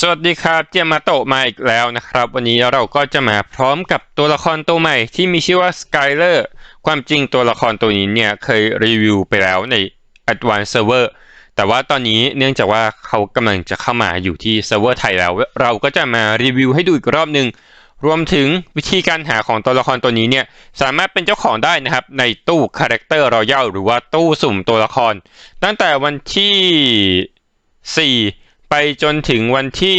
สวัสดีครับเจยมาโตะมาอีกแล้วนะครับ วันนี้เราก็จะมาพร้อมกับตัวละครตัวใหม่ที่มีชื่อว่า Skyler ความจริงตัวละครตัวนี้เนี่ยเคยรีวิวไปแล้วใน Advanced Server แต่ว่าตอนนี้เนื่องจากว่าเขากำลังจะเข้ามาอยู่ที่เซิร์ฟเวอร์ไทยแล้ว เราก็จะมารีวิวให้ดูอีกรอบหนึ่งรวมถึงวิธีการหาของตัวละครตัวนี้เนี่ยสามารถเป็นเจ้าของได้นะครับ ในตู้ Character Royal หรือว่าตู้สุ่มตัวละคร ตั้งแต่วันที่ 4 ไปจนถึงวันที่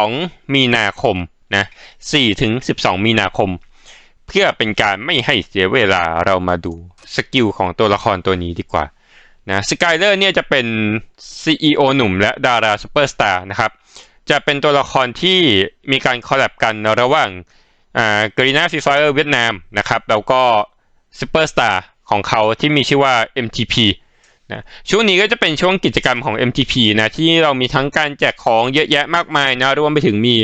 12 มีนาคมนะ4ถึง 12 มีนาคม เพื่อเป็นการไม่ให้เสียเวลาเรามาดูสกิลของตัวละครตัวนี้ดีกว่านะสกายเลอร์เนี่ยจะเป็น CEO หนุ่มและดาราซูเปอร์สตาร์นะครับจะเป็นตัวละครที่มีการคอลแลบกันระหว่างอ่ากรีนาฟีไฟเออร์เวียดนามนะครับแล้วก็ซูเปอร์สตาร์ของเขาที่มีชื่อว่า MTP นะช่วงนี้ก็จะเป็นช่วงกิจกรรมของ MTP นะที่เรามีทั้งการแจกของเยอะแยะมากมายนะรวมไปถึงมี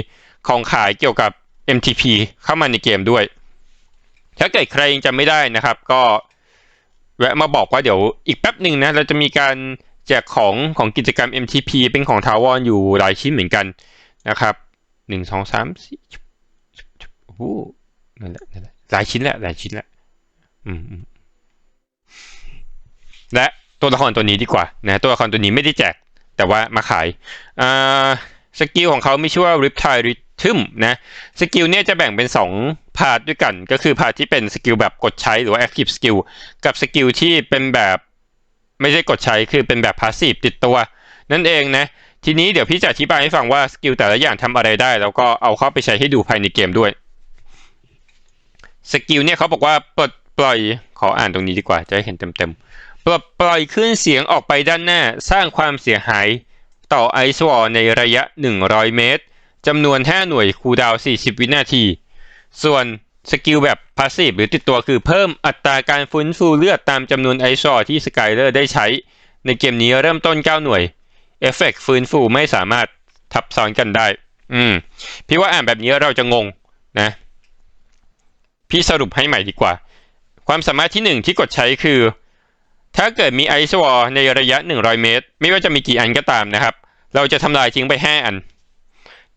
ของขายเกี่ยวกับ MTP เข้ามาในเกมด้วย ถ้าเกิดใครยังจำไม่ได้นะครับ ก็แวะมาบอกว่าเดี๋ยวอีกแป๊บหนึ่งนะเราจะมีการแจกของของกิจกรรม MTP เป็นของทาวอนอยู่หลายชิ้นเหมือนกันนะครับหนึ่งสองสามสี่โอ้โหนั่นแหละนั่นแหละหลายชิ้นแหละหลายชิ้นแหละอืมอืมและ ตัวละครตัวนี้ดีกว่านะตัวละครตัวนี้ไม่ได้แจกแต่ว่ามาขายอ่าสกิลของเขาไม่ชื่อว่า Riptide Rhythm นะสกิลเนี่ยจะแบ่งเป็น 2 พาร์ทด้วยกัน ก็คือพาร์ทที่เป็นสกิลแบบกดใช้หรือว่า Active Skill กับสกิลที่เป็นแบบไม่ใช่กดใช้คือเป็นแบบ Passive ติดตัว นั่นเองนะทีนี้เดี๋ยวพี่จะอธิบายให้ฟังว่าสกิลแต่ละอย่างทำอะไรได้ แล้วก็เอาเข้าไปใช้ให้ดูภายในเกมด้วยสกิลเนี่ยเขาบอกว่าปลดปล่อยขออ่านตรงนี้ดีกว่าจะได้เห็นเต็มๆ ปล,ปล่อยคลื่นเสียงออกไปด้านหน้าสร้างความเสียหาย ต่อไอซ์วอลในระยะ 100 เมตรจำนวน 5 หน่วยคูดาว 40 วินาที ส่วนสกิลแบบพาสซีฟหรือติดตัวคือเพิ่มอัตราการฟื้นฟูเลือดตามจำนวนไอซ์วอลที่สกายเลอร์ได้ใช้ ในเกมนี้เริ่มต้น 9 หน่วยเอฟเฟกฟื้นฟูไม่สามารถทับซ้อนกันได้ อืม พี่ว่าอ่านแบบนี้เราจะงงนะ พี่สรุปให้ใหม่ดีกว่า ความสามารถที่หนึ่งที่กดใช้คือ ถ้าเกิดมีไอซ์วอลในระยะ 100 เมตร ไม่ว่าจะมีกี่อันก็ตามนะครับ เราจะทำลายทิ้งไป 5 อัน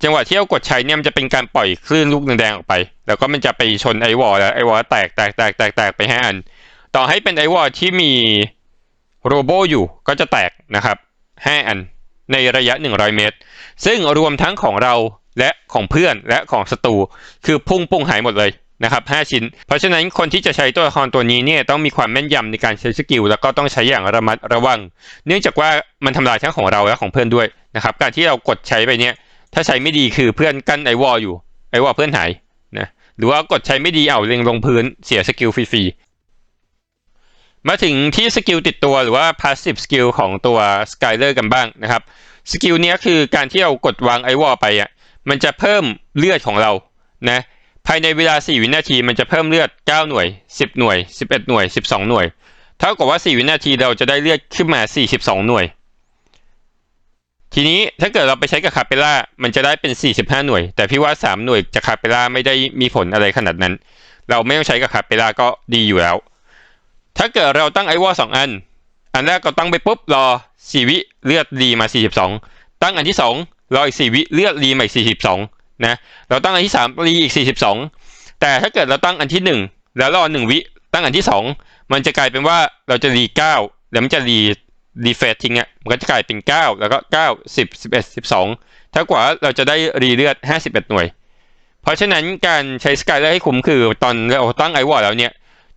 จังหวะที่เรากดใช้เนี่ยมันจะเป็นการปล่อยคลื่นลูกแดงๆออกไป แล้วก็มันจะไปชนไอวอลแล้วไอวอลแตกแตกแตกแตกแตกไป 5 อัน ต่อให้เป็นไอวอลที่มีโรโบอยู่ก็จะแตกนะครับ 5 อันในระยะ 100 เมตร ซึ่งรวมทั้งของเราและของเพื่อนและของศัตรูคือพุ่งปุ้งหายหมดเลย นะครับ5ชิ้น เพราะฉะนั้นคนที่จะใช้ตัวละครตัวนี้เนี่ยต้องมีความแม่นยำในการใช้สกิลแล้วก็ต้องใช้อย่างระมัดระวัง เนื่องจากว่ามันทำลายทั้งของเราและของเพื่อนด้วยนะครับการที่เรากดใช้ไปเนี่ยถ้าใช้ไม่ดีคือเพื่อนกั้นไอวอลอยู่ไอวอลเพื่อนหายนะหรือว่ากดใช้ไม่ดีเอาเล็งลงพื้นเสียสกิลฟรีๆมาถึงที่สกิลติดตัวหรือว่า passive skill ของตัว Skyler กันบ้างนะครับสกิลเนี้ยคือการที่เรากดวางไอวอลไปอะมันจะเพิ่มเลือดของเรานะ ภายในเวลา 4 วินาทีมันจะเพิ่มเลือด 9 หน่วย 10 หน่วย 11 หน่วย 12 หน่วย เท่ากับว่า 4 วินาทีเราจะได้เลือดขึ้นมา 42 หน่วย ทีนี้ถ้าเกิดเราไปใช้กับคาเปล่า มันจะได้เป็น 45 หน่วย แต่พี่ว่า 3 หน่วยจากคาเปล่าไม่ได้มีผลอะไรขนาดนั้น เราไม่ต้องใช้กับคาเปล่าก็ดีอยู่แล้ว ถ้าเกิดเราตั้งไอวอลสองอัน อันแรกก็ตั้งไปปุ๊บรอ 4 วิเลือดดีมา 42 ตั้งอันที่ 2 รออีก 4 วิเลือดรีมาอีก 42 นะเราตั้งอันที่3รีอีก 42 แต่ถ้าเกิดเราตั้งอันที่ 1 แล้วรอ1วิตั้งอันที่ 2 มันจะกลายเป็นว่าเราจะรี9แล้วมันจะรีรีเฟรทิ้งอะมันก็จะกลายเป็น 9 แล้วก็ 9 10 11 12เท่ากับว่าเราจะได้รีเลือด 51 หน่วย เพราะฉะนั้นการใช้สกายเลอร์ให้คุ้มคือตอนเราตั้งไอวอร์แล้วเนี่ย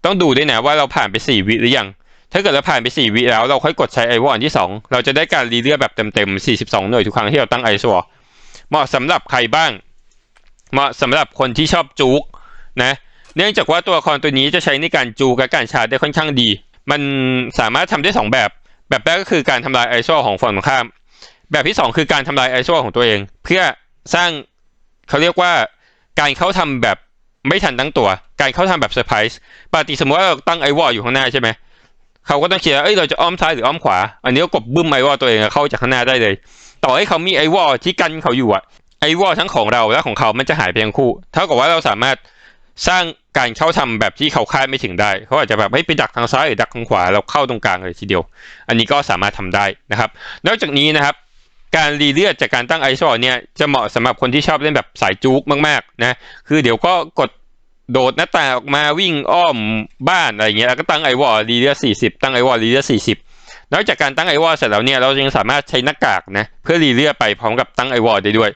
ต้องดูด้วยนะว่าเราผ่านไป 4 วิหรือยัง ถ้าเกิดเราผ่านไป 4 วิแล้วเราค่อยกดใช้ไอวอร์อันที่ 2 เราจะได้การรีเลือดแบบเต็มๆ 42 หน่วยทุกครั้งที่เราตั้งไอซวเหมาะสำหรับใครบ้าง เหมาะสำหรับคนที่ชอบจูกนะเนื่องจากว่าตัวละครตัวนี้จะใช้ในการจูกและการชาร์จได้ค่อนข้างดี มันสามารถทำได้ 2 แบบ แบบแรกก็คือการทำลายไอโซของฝั่งตรงข้าม แบบที่ 2 คือการทำลายไอโซของตัวเอง เพื่อสร้างเขาเรียกว่าการเข้าทำแบบไม่ทันตั้งตัว การเข้าทำแบบเซอร์ไพรส์ปกติสมมติว่าเราตั้งไอวอลอยู่ข้างหน้าใช่ไหมเขาก็ต้องเขียนเอ้ยเราจะอ้อมซ้ายหรืออ้อมขวา อันนี้ก็กดบึ้มไอวอลตัวเองเข้าจากข้างหน้าได้เลย ต่อให้เขามีไอวอลที่กันเขาอยู่อะ ไอวอลทั้งของเราและของเขามันจะหายไปทั้งคู่ เท่ากับว่าเราสามารถสร้างการเข้าทำแบบที่เขาคาดไม่ถึงได้ เขาอาจจะแบบให้ไปดักทางซ้ายหรือดักทางขวาเราเข้าตรงกลางเลยทีเดียว อันนี้ก็สามารถทำได้นะครับ นอกจากนี้นะครับ การรีเลือดจากการตั้งไอซ์วอลเนี่ยจะเหมาะสำหรับคนที่ชอบเล่นแบบสายจุกมากๆนะคือเดี๋ยวก็กดโดดหน้าต่างออกมาวิ่งอ้อมบ้านอะไรเงี้ยแล้วก็ตั้งไอวอลรีเลือด40ตั้งไอวอลรีเลือด40นอกจากการตั้งไอวอลเสร็จแล้วเนี่ยเรายังสามารถใช้หน้ากากนะเพื่อรีเลือดไปพร้อมกับตั้งไอวอลได้ด้วย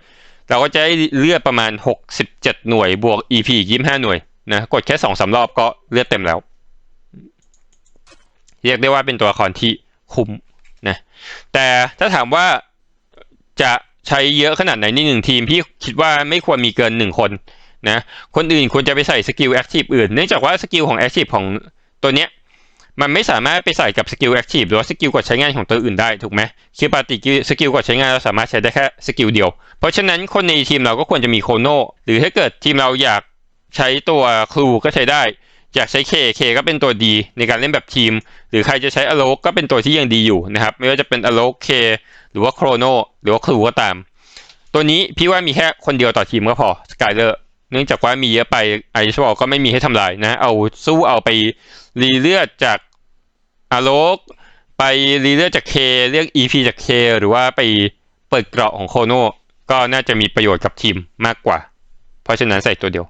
เราก็จะได้เลือดประมาณ 67 หน่วยบวก EP อีก25 หน่วยนะกดแค่2อสารอบก็เลือดเต็มแล้ว เรียกได้ว่าเป็นตัวละครที่คุ้มนะแต่ถ้าถามว่าจะใช้เยอะขนาดไหนในหนึ่งทีม พี่คิดว่าไม่ควรมีเกินหนึ่งคนนะคนอื่นควรจะไปใส่สกิลแอคทีฟอื่น เนื่องจากว่าสกิลของแอคทีฟของตัวเนี้ย มันไม่สามารถไปใส่กับสกิลแอคทีฟหรือว่าสกิลกดใช้งานของตัวอื่นได้ถูกไหมคือปกติสกิลกดใช้งานเราสามารถใช้ได้แค่สกิลเดียว เพราะฉะนั้นคนในทีมเราก็ควรจะมีโคโนหรือถ้าเกิดทีมเราอยากใช้ตัวครูก็ใช้ได้ อยากใช้เคเคก็เป็นตัวดีในการเล่นแบบทีม หรือใครจะใช้อโลกก็เป็นตัวที่ยังดีอยู่นะครับ ไม่ว่าจะเป็นอโลกเคหรือว่าโครโนหรือว่าครูก็ตาม ตัวนี้พี่ว่ามีแค่คนเดียวต่อทีมก็พอสกายเลอร์ เนื่องจากว่ามีเยอะไปไอชวอลก็ไม่มีให้ทำลายนะ เอาสู้เอาไปรีเลือดจากอาโลก ไปรีเลือดจากเคเรียก EP จากเคหรือว่าไปเปิดเกราะของโคโนก็น่าจะมีประโยชน์กับทีมมากกว่า เพราะฉะนั้นใส่ตัวเดียว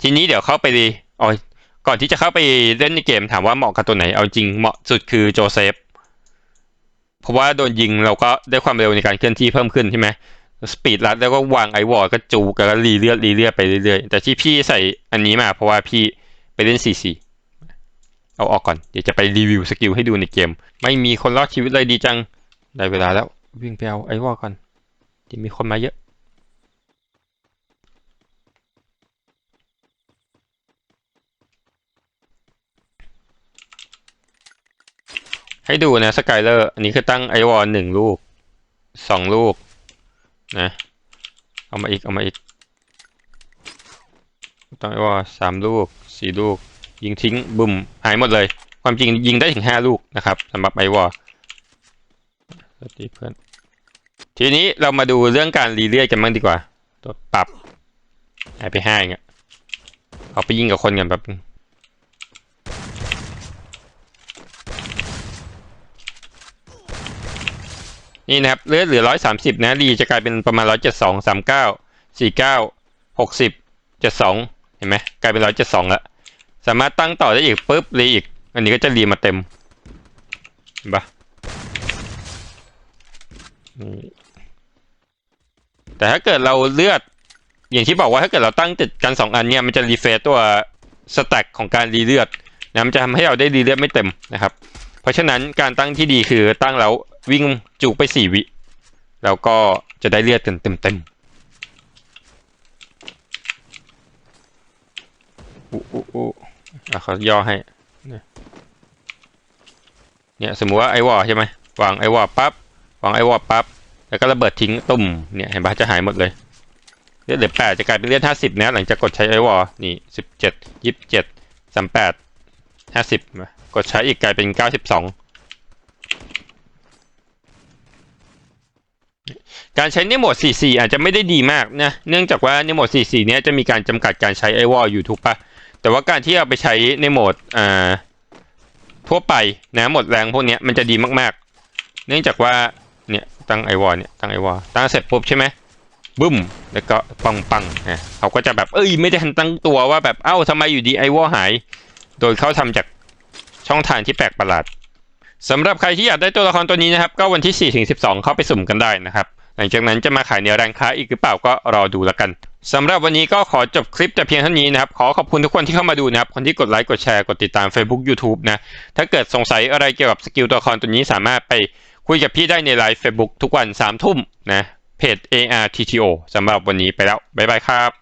ทีนี้เดี๋ยวเข้าไปดีอ๋อก่อนที่จะเข้าไปเล่นในเกมถามว่าเหมาะกับตัวไหน เอาจริงเหมาะสุดคือโจเซฟ เพราะว่าโดนยิงเราก็ได้ความเร็วในการเคลื่อนที่เพิ่มขึ้นใช่ไหม สปีดลัดแล้วก็วางไอวอลก็จูกันแล้วรีเลือดรีเลือดไปเรื่อยๆ แต่ที่พี่ใส่อันนี้มาเพราะว่าพี่ไปเล่นซีซีเอาออกก่อน เดี๋ยวจะไปรีวิวสกิลให้ดูในเกม ไม่มีคนรอดชีวิตเลยดีจัง ได้เวลาแล้ว วิ่งไปเอาไอวอลก่อนที่มีคนมาเยอะให้ดูนะสกายเลอร์ อันนี้คือตั้งไอวอลหนึ่งลูกสองลูก นะเอามาอีก เอามาอีกตั้งไอวอลสามลูกสี่ลูก ยิงทิ้งบุ่มหายหมดเลย ความจริงยิงได้ถึงห้าลูกนะครับสำหรับไอวอลสวัสดีเพื่อนทีนี้เรามาดูเรื่องการรีเลียกันบ้างดีกว่า ตัวปรับหายไปห้าอย่างเงี้ยเอาไปยิงกับคนกันแบบ นี่นะครับเลือดเหลือร้อยสามสิบนะรีจะกลายเป็นประมาณร้อยเจ็ดสองสามเก้าสี่เก้าหกสิบเจ็ดสองเห็นไหมกลายเป็นร้อยเจ็ดสองแล้วสามารถตั้งต่อได้อีกปุ๊บรีอีก อันนี้ก็จะรีมาเต็มเห็นปะแต่ถ้าเกิดเราเลือด อย่างที่บอกว่าถ้าเกิดเราตั้งติดกันสองอันเนี่ยมันจะรีเฟรชตัวสแต็กของการรีเลือดนะมันจะทำให้เราได้รีเลือดไม่เต็มนะครับ เพราะฉะนั้นการตั้งที่ดีคือตั้งแล้ว วิ่งจุไปสี่วิ แล้วก็จะได้เลือดเต็มเต็มอู้อู้อู้อะเขาย่อให้เนี่ยเนี่ยสมมุติว่าไอวอใช่ไหมวางไอวอปั๊บวางไอวอปั๊บแล้วก็ระเบิดทิ้งตุ่มเนี่ยเห็นปะจะหายหมดเลยเลือดเหลือแปดจะกลายเป็นเลือดห้าสิบนะหลังจากกดใช้ไอวอนี่สิบเจ็ดยี่สิบเจ็ดสามแปดห้าสิบกดใช้อีกกลายเป็นเก้าสิบสอง การใช้ในโหมด44อาจจะไม่ได้ดีมากนะ เนื่องจากว่าในโหมด44เนี้ยจะมีการจำกัดการใช้ไอวอลอยู่ถูกปะแต่ว่าการที่เอาไปใช้ในโหมดอ่าทั่วไปนะหมดแรงพวกเนี้ยมันจะดีมากๆ เนื่องจากว่าเนี่ยตั้งไอวอลเนี่ยตั้งไอวอลตั้งเสร็จปุ๊บใช่ไหมบึ้ม แล้วก็ปังปังอะเขาก็จะแบบเอ้ยไม่ได้ทันตั้งตัวว่าแบบเอ้าทำไมอยู่ดีไอวอลหาย โดยเขาทำจากช่องทางที่แปลกประหลาดสำหรับใครที่อยากได้ตัวละครตัวนี้นะครับ ก็วันที่4ถึง12 เข้าไปสุ่มกันได้นะครับ หลังจากนั้นจะมาขายในร้านค้าอีกหรือเปล่าก็รอดูแล้วกันสำหรับวันนี้ก็ขอจบคลิปแต่เพียงเท่านี้นะครับ ขอขอบคุณทุกคนที่เข้ามาดูนะครับ คนที่กดไลค์กดแชร์กดติดตาม Facebook YouTube นะ ถ้าเกิดสงสัยอะไรเกี่ยวกับสกิลตัวละครตัวนี้สามารถไปคุยกับพี่ได้ในไลฟ์ Facebook ทุกวัน3ทุ่มนะเพจ ARTTO สำหรับวันนี้ไปแล้วบ๊ายบายครับ